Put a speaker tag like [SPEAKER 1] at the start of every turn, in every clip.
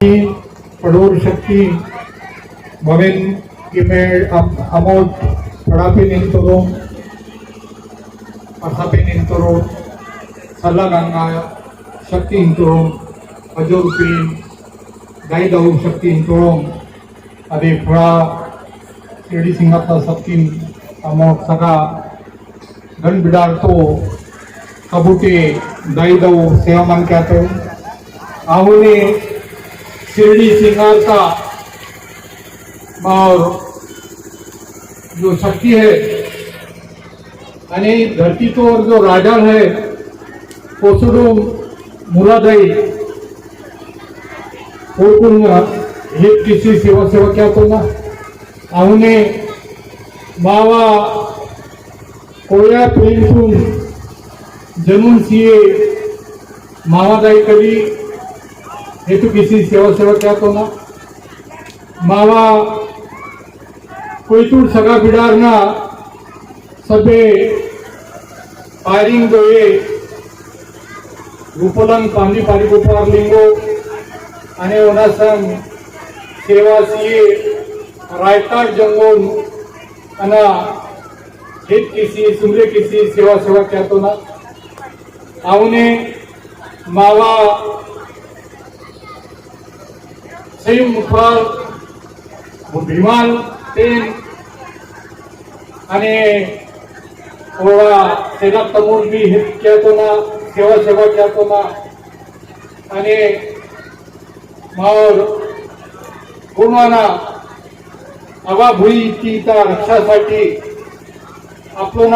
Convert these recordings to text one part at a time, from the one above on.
[SPEAKER 1] पडोर शक्ती, भवेन इमेल अमोट पडापे निंतरो पसापे निंतरो सल्ला गंगा शक्ती इंतरो अजोरुपी गाई दऊ शक्ती इंतरो अदे फळा शिर्डी सिंगातला शक्ती अमोट सगळा गण बिडारतो कबूटे दाई दऊ सेवा मन कहते आहुने शिरडी सिंगार का और जो शक्ति है आणि धरती तो और जो राजा है कोसुडू मुरादाई कोकून हे किसी सेवा सेवा क्या तो आहुने मावा कोया प्रेमतून जमून सीए मावादाई कवी हेतु किसी सेवा सेवा क्या तो मावा कोई तुर सगा बिदार ना सबे पारिंग जो ये रूपलंग लिंगो अनेव नसं सेवा सीए रायता जंगों आणि हित किसी सुम्रे किसी सेवा सेवा क्या तो ना आउने मावा सिम फळ भिमान तेल आणि थोडा सेना तमूर मी हे खेळतो ना सेवा सेवा खेळतो ना. आणि मावर कोणाला आवा भुई त्या रक्षासाठी आपण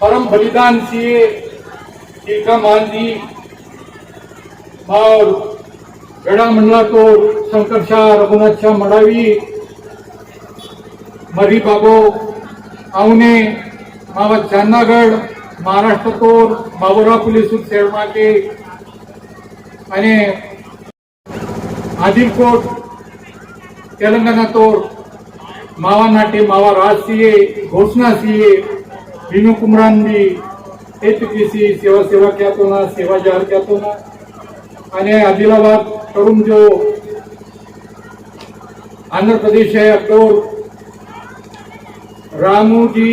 [SPEAKER 1] परम बलिदान सिए टीका मानजी और गड़ा म्हणला तो शंकरशाह रघुनाथशाह मडावी. मरी बाबो आवने मावा चांदागड महाराष्ट्र तोर बाबुराव पोलीस सेवा आणि आदिलकोट तेलंगाना तोर मावा नाटे मावा राज सीए घोषणा सीए विनू कुमरान हे एक सी सेवा सेवा क्या तो ना सेवा जाहीर क्या तो ना आणि आदिलाबाद करून जो आंध्र प्रदेश है अब्दोर रामू जी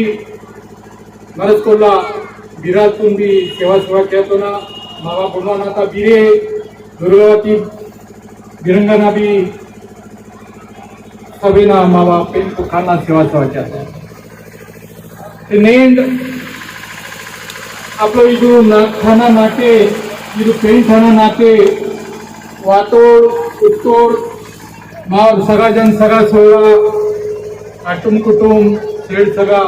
[SPEAKER 1] मरसकोला बिरातून भी सेवा सेवा क्या तो ना मावा बुलवानाथा बिरे दुर्गावती बिरंगाना भी सभेना मावा पेन खाना सेवा सेवा क्या तो ते नेंड आपलं ಇದು ಪೇಂಟನ नाते वातोड उत्तोड माव सगळा जन सगळा सोहळा काटुंब कुटुंब शेड सगळा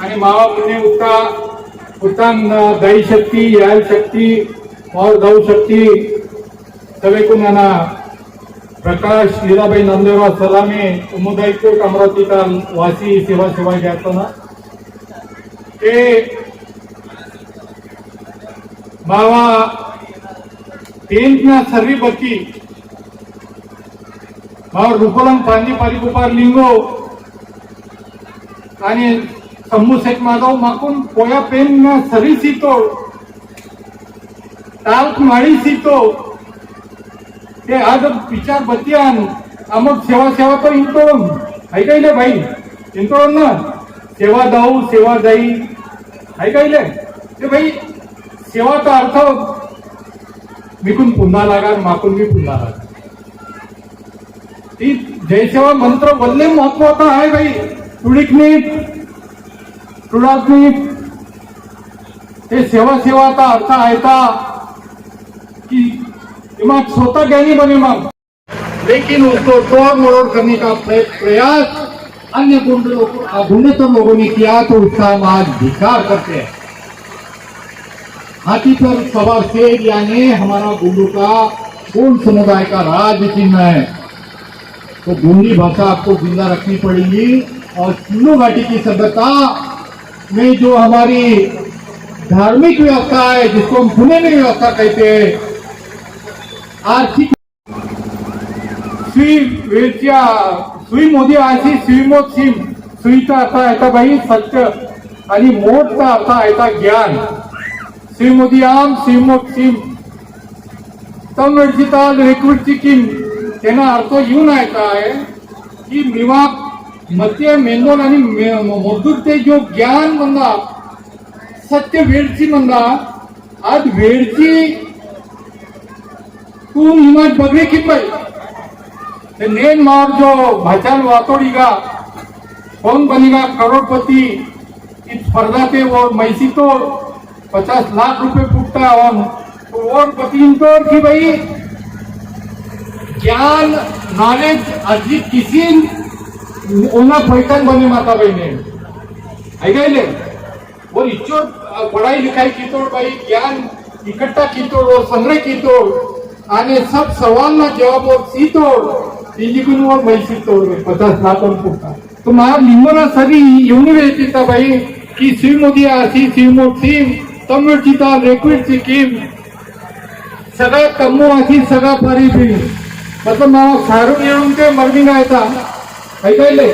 [SPEAKER 1] आणि मावा पुणे उठा उत्तम गाई शक्ती यायल शक्ती मावर जाऊ शक्ती सगळेकून यांना? प्रकाश लीलाबाई नामदेवा सलामे समुदायिक अमरावती काल वासी सेवा सेवा घ्यायचं ना ते માવા ટેન્થના સર્વી બચી. માવા રૂપોલમ પાંજી પારિપુપાર લિંગો. અને શંભુ શેઠ માધવ માકુન પોયા પેનના સરી સીતો. તાલ માળી સીતો. તે આ તો વિચાર બચ્યાનું. અમુક સેવા સેવા તો ઇન્ટોળમ હઈ ગઈ લે ભાઈ? ઇન્ટોળમ ના? સેવા દઉં, સેવા દઈ. હઈ ગઈ લે? કે ભાઈ सेवाचा अर्थ विकून पुन्हा लागा माकून मी पुन्हा लागा. ती जयसेवा मंत्र बोलणे महत्त्वाचा आहे भाई तुडीक नीट तुडाक नीट ते सेवा सेवाचा अर्थ आहे का? की मग स्वतः ज्ञानी बने मग. लेकिन उसको तोड़ मरोड़ करने का प्रयास अन्य गुंड लोग गुंडेतर लोगों ने किया तो उसका मार्ग धिकार करते हैं. हाथी पर सवार शेर यानी हमारा गुंडू का पूर्ण समुदाय का राज चिन्ह है। तो गुंडी भाषा आपको जिंदा रखनी पड़ेगी और चुल्लू घाटी की सभ्यता में जो हमारी धार्मिक व्यवस्था है जिसको हम खुले में व्यवस्था कहते हैं आर्थिक श्री वेळच्या सुई मोदी अशी सुईमोत सिम सुईचा अर्थ आहे का बाई सत्य आणि मोठचा अर्थ आहे ज्ञान श्रीमोदी आम श्रीमोद सिम तमिळची लिक्विडची किम તેનો અર્થ એવું ના થાય की मिवा मध्य मेंदोल आणि मे- मजदूर ते जो ज्ञान म्हणला सत्य वेळची म्हणला आज वेळची तू हिमात बगरे की पै ते नेन मार जो भाचाल वातोड़ीगा कौन बनेगा करोड़पति इस स्पर्धा पे वो मैसी तो पचास लाख रुपए फूटता है और तो और पति तो कि भाई ज्ञान नॉलेज अजी किसी ओना पैठन बने माता बहने ऐकायले वो इच्छो पढ़ाई लिखाई की तोड़ भाई ज्ञान इकट्ठा की तोड़ और संग्रह की तोड़ आने सब सवाल ना जवाब और सी तोड़ इजिकून वो मैसी तोड़ गए पचास लाख और फुटता तो मा लिंगोना सरी येऊन वेळची बाई की सिम मोदी अशी सिम सिम तमिळचिता लेक्विड सिक्कीम सगळ्या तमू आखी सगळा परी बी मग सारून येऊन ते मर्गी गायता. ऐकले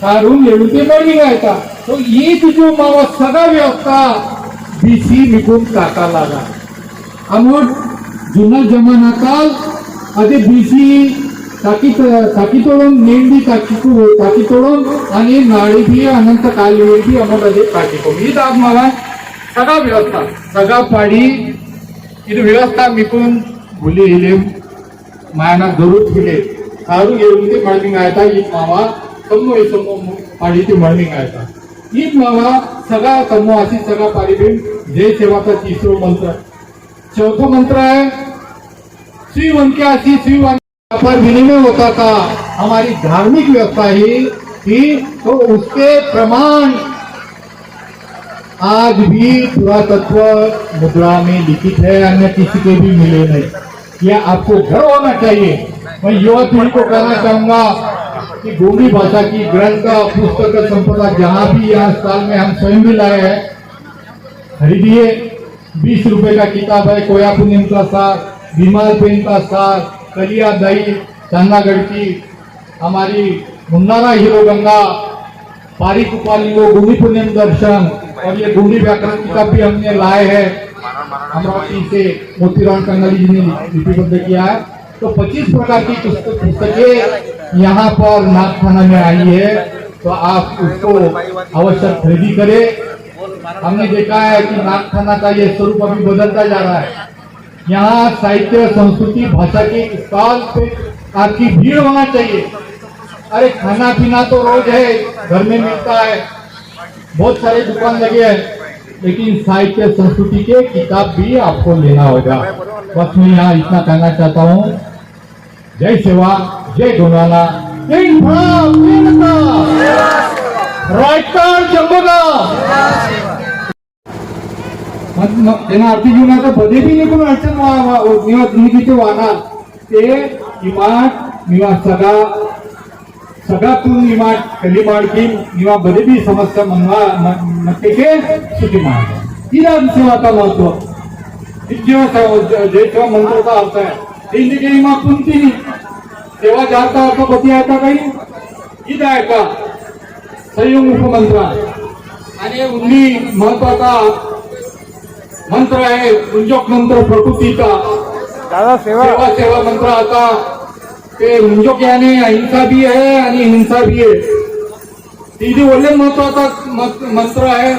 [SPEAKER 1] सारून येऊन ते मर्गी गायता. तो ही तुझी मावा सगळ्या व्यवस्था बी विकून काका लागा अमोट जुना जमाना काल आधी बी सी ताकी ताकी तोडून मेंढी ताकी ताकी तोडून आणि नाळी बी अनंत काल येईल बी अमोल अधिक काळजी करू ही दाब मला सगळा व्यवस्था. सगळा पाणी इथे व्यवस्था मिकून मुली हिले मायाना गरुड हिले काढून गेलो ते म्हणजे गायता ईद मावा कमो हे समो पाणी ते म्हणजे गायता ईद मावा सगळा कमो असे सगळा पाणी बिन हे सेवाचा तिसर मंत्र. चौथा मंत्र आहे श्री वंक्या श्री श्री वंक्या विनिमय होता का? हमारी धार्मिक व्यवस्था ही तो उसके प्रमाण आज भी पुरातत्व मुद्रा में लिखित है, अन्य किसी के भी मिले नहीं। यह आपको घर होना चाहिए? मैं युवा पीढ़ी को कहना चाहूँगा कि गोंडी भाषा की ग्रंथ पुस्तक संपदा जहाँ भी यहाँ साल में हम स्वयं भी लाए हैं, खरीदिए। बीस रुपए का किताब है कोया पुनियम का साथ बीमार पेन का साथ कलिया दही चन्नागढ़ की हमारी मुन्नारा हीरो गंगा पारी कुपालिंगो गुणी पुण्यम दर्शन और ये गुणी व्याकरण किताब भी हमने लाए है। अमरावती से मोतीराम कंगाली जी ने लिपिबद्ध किया है। तो 25 प्रकार की पुस्तकें यहाँ पर नागखाना में आई है। तो आप उसको अवश्य खरीदी करें। हमने देखा है कि नागखाना का ये स्वरूप अभी बदलता जा रहा है। यहाँ साहित्य, संस्कृति, भाषा के स्थान पे आपकी भीड़ होना चाहिए। अरे खाना पीना तो रोज है, घर में मिलता है। बहुत सारे दुकान लगे हैं, लेकिन साहित्य संस्कृति के किताब भी आपको लेना होगा। बस मैं यहाँ इतना कहना चाहता हूँ। जय सेवा, जय गुणवाला जय मग त्यांना आरती जीवनाचा बदे बी निघून अडचण वा- वा- निवा जिंदगीचे वाहणार ते इमाट निवा सगळा सगळ्यातून निवाट कलिमाडकी निवा बदे बी समस्या मनवा म- नक्की के सुखी मार्ग. ही सेवाचा महत्व. ही अर्थ आहे ज़िंदगी निमा कोणती सेवा जाता अर्थ बदी आहे का काही? ही आहे का संयोग उपमंत्र आणि उन्नी महत्वाचा मंत्र आहे मुंजोक मंत्र प्रकृतीचा.
[SPEAKER 2] दादा सेवा
[SPEAKER 1] सेवा मंत्र आता ते मुंजोक याने अहिंसा भी आहे आणि हिंसा भी आहे तिथे वडले महत्वाचा मत- मंत्र आहे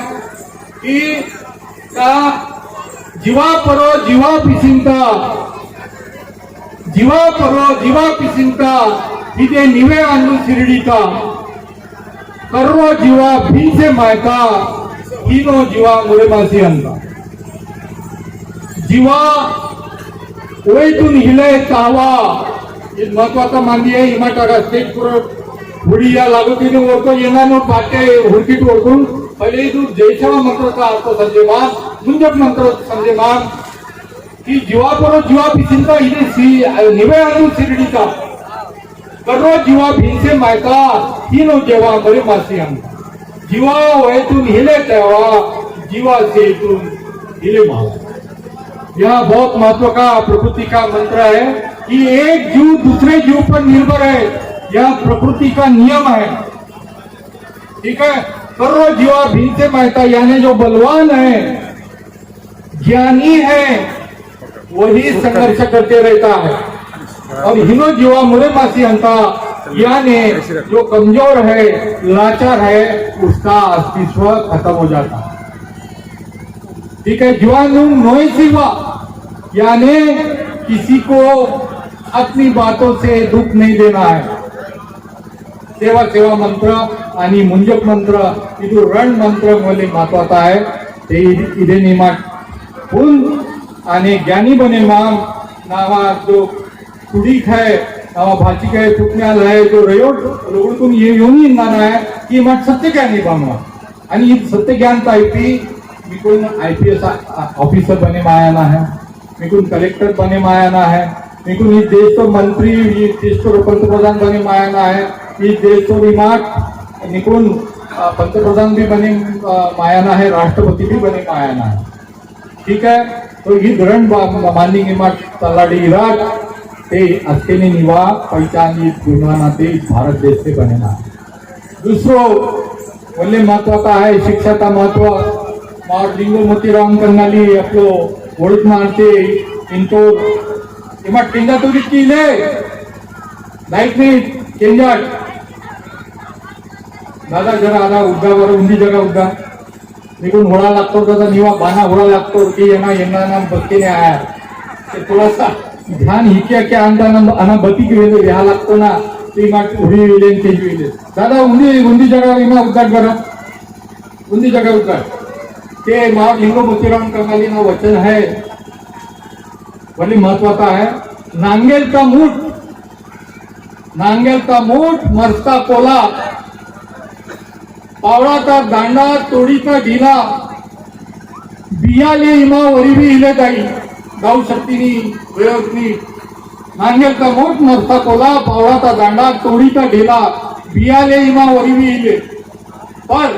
[SPEAKER 1] की का जीवा परो, जीवा पिसिंता। जीवा परो, जीवा पिसिंता तिथे निवे आणून शिर्डीचा कर्व जीवा, भीसे मायका, हिनो जीवा मुळे मासी अंता जीवा ओळीतून हिले चावा एक महत्त्वाचा मानवी आहे हिमा टाका. पुरत हुडी या लागोटीने ओढतो येणार मग पाट्या हुडकीत ओळखून पहिले दूर जयशवा मंत्राचा अर्थ संजय मान मुंजप मंत्र संजय मान की जीवापर जीवा पिचिंता इथे सी निवे अजून शिर्डीचा करो जीवा भिंचे मायता ही नो जेव्हा बरे मासी आम जीवा वयतून हिले तेव्हा जीवा से इथून हिले मावा. या बहुत महत्त्व का प्रकृति का मंत्र है कि एक जीव दूसरे जीव पर निर्भर है। यह प्रकृति का नियम है। ठीक है? सर्व जीवा भीनसे महता यानी जो बलवान है, ज्ञानी है, वही संघर्ष करते रहता है। और हिनो जीवा मुरे मासी अंता यानी जो कमज़ोर है, लाचार है, उसका अस्तित्व खत्म हो जाता। है ठीक है? जीवाणु नोए सिवा, यानी किसी को अपनी बातों से दुख नहीं देना है। सेवा सेवा मंत्र आणि मुंजक मंत्र ಇದು रण मंत्रमध्ये महत्त्वाचा आहे. ते इथे निमाट पून आणि ज्ञानी बने माम नावा जो कुडीक आहे नावा भाचिक आहे फुटण्याल आहे जो रयोट रोडतून येऊन येणार आहे की मग सत्य ज्ञानी बामवा आणि ही सत्य ज्ञान टाइपी मी कोण आय पी एस ऑफिसर बने मायाना है मी कोण कलेक्टर बने मायाना है मी कोण इस देश तो मंत्री, इस देश तो पंतप्रधान बने मायाना है। इस देश तो रिमार्ट निकुण पंतप्रधान भी बने मायाना है, राष्ट्रपति भी बने मायाना है। ठीक है? तो ही धरण माननी निमाट तलाडी इराक ते असलेली निवा पैचानी गुणवाना ते भारत देश से बनेना दुसरो वल्ले महत्वाचा आहे शिक्षाचा महत्व। मार लिंगो मोतीराम कर्नाली आपलो ओळख मारते इंतो किंवा केंद्रातून इतकी दादा जरा आला उद्धा बरं उन्नी जगह उद्धा निघून होळा लागतो त्याचा निवा बाना होळा लागतो की येणा येणार ना बत्ती ने आया थोड़ा सा ध्यान ही क्या अंदा अना बतीक वेले ह्या लागतो ना ती माट उडी वेले ते वेले दादा उन्नी उंदी जगा विमा उद्दाट बरं उन्नी जगह उद्दाट के माव लिंगो मोतीराम कमाली ना वचन है वली महत्त्वाचा है नांगेल का मूठ? नांगेल का मूठ? मरता कोला. पावळाचा दांडा तोडीचा ढिला. बियाले इमा वरीबी हिले जाई. गाऊ शक्तीनी प्रयोगनी. नांगेलचा मोठ? मरता कोला. पावळाचा दांडा तोडीचा ढिला. बियाले इमा वरीबी हिले पर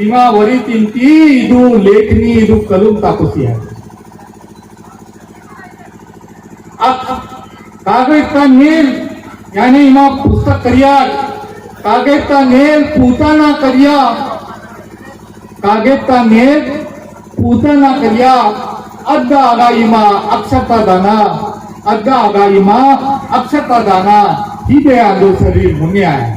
[SPEAKER 1] इमा वरी तिंती इदू लेखनी इदू कलम ताकुसी आहे. कागज़ का नील, यानी इमा पुस्तक करियार, कागज़ का नेल पूतना करिया, कागज़ का नेल पूतना करिया अद्द आगाईमा अक्षता दाना अद्द आगाईमा अक्षता दाना ही दे आलो शरीर मुन्य आहे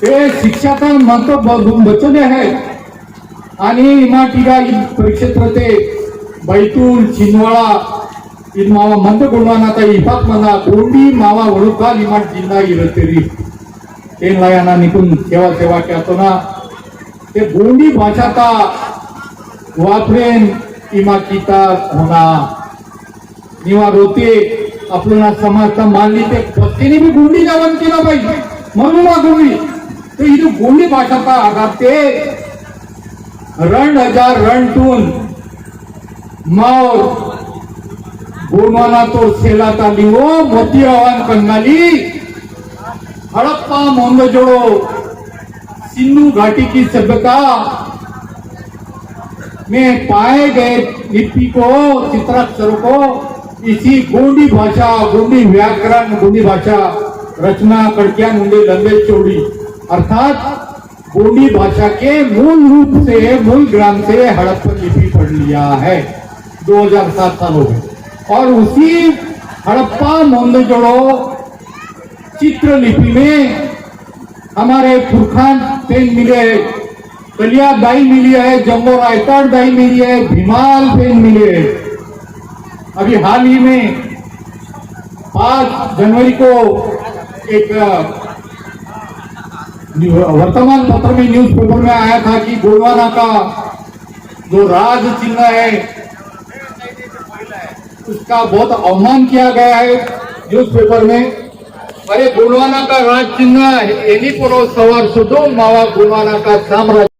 [SPEAKER 1] ते शिक्षाचा महत्व ब- बचले आहे आणि इमाटिका परिक्षेत्रते बैतूल चिंदवाळा मावा मंद गुणवानाचा इफात मना गोंडी मावा वळुकाल इमाट जिंदा इरतेरी. तेनला यांना निघून सेवा सेवा करताना ते गोंडी भाषाचा वापरेन इमा किता होना. निवा रोते आपल्याला समाजता मानली ते पत्तीने बी गोंडी जेवण केला पाहिजे. म्हणून गोंडी तर इथे गोंडी भाषाचा आघात ते रण हज़ार रणटून मौर गोंडवाना तो सेलाता लिवो मोती आव्हान कंगाली. हड़प्पा मोहनजोड़ो सिंधु घाटी की सभ्यता. में पाए गए लिपि को चित्राक्षरों को, इसी गोंडी भाषा, गोंडी व्याकरण, गोंडी भाषा रचना कड़किया मुंडे लंबे चौड़ी अर्थात गोंडी भाषा के मूल रूप से, मूल ग्राम से हड़प्पन लिपि पढ़ लिया है। 2007 साल हो गए। और उसी हड़प्पा मोहनजोड़ो चित्रलिपि में हमारे फुरखान पेन मिले कलिया दाई मिली है जम्बो रायताड़ दाई मिली है, भीमाल पेन मिले अभी हाल ही में पाँच जनवरी को एक वर्तमान पत्र में न्यूज़ पेपर में आया था कि गोलवाना का जो राज चिन्ह है, उसका बहुत अवमान किया गया है न्यूज़ पेपर में। अरे, गोलवाना का राज चिन्ह एनी पुरो सवार सुधो, मावा गोलवाना का साम्राज्य।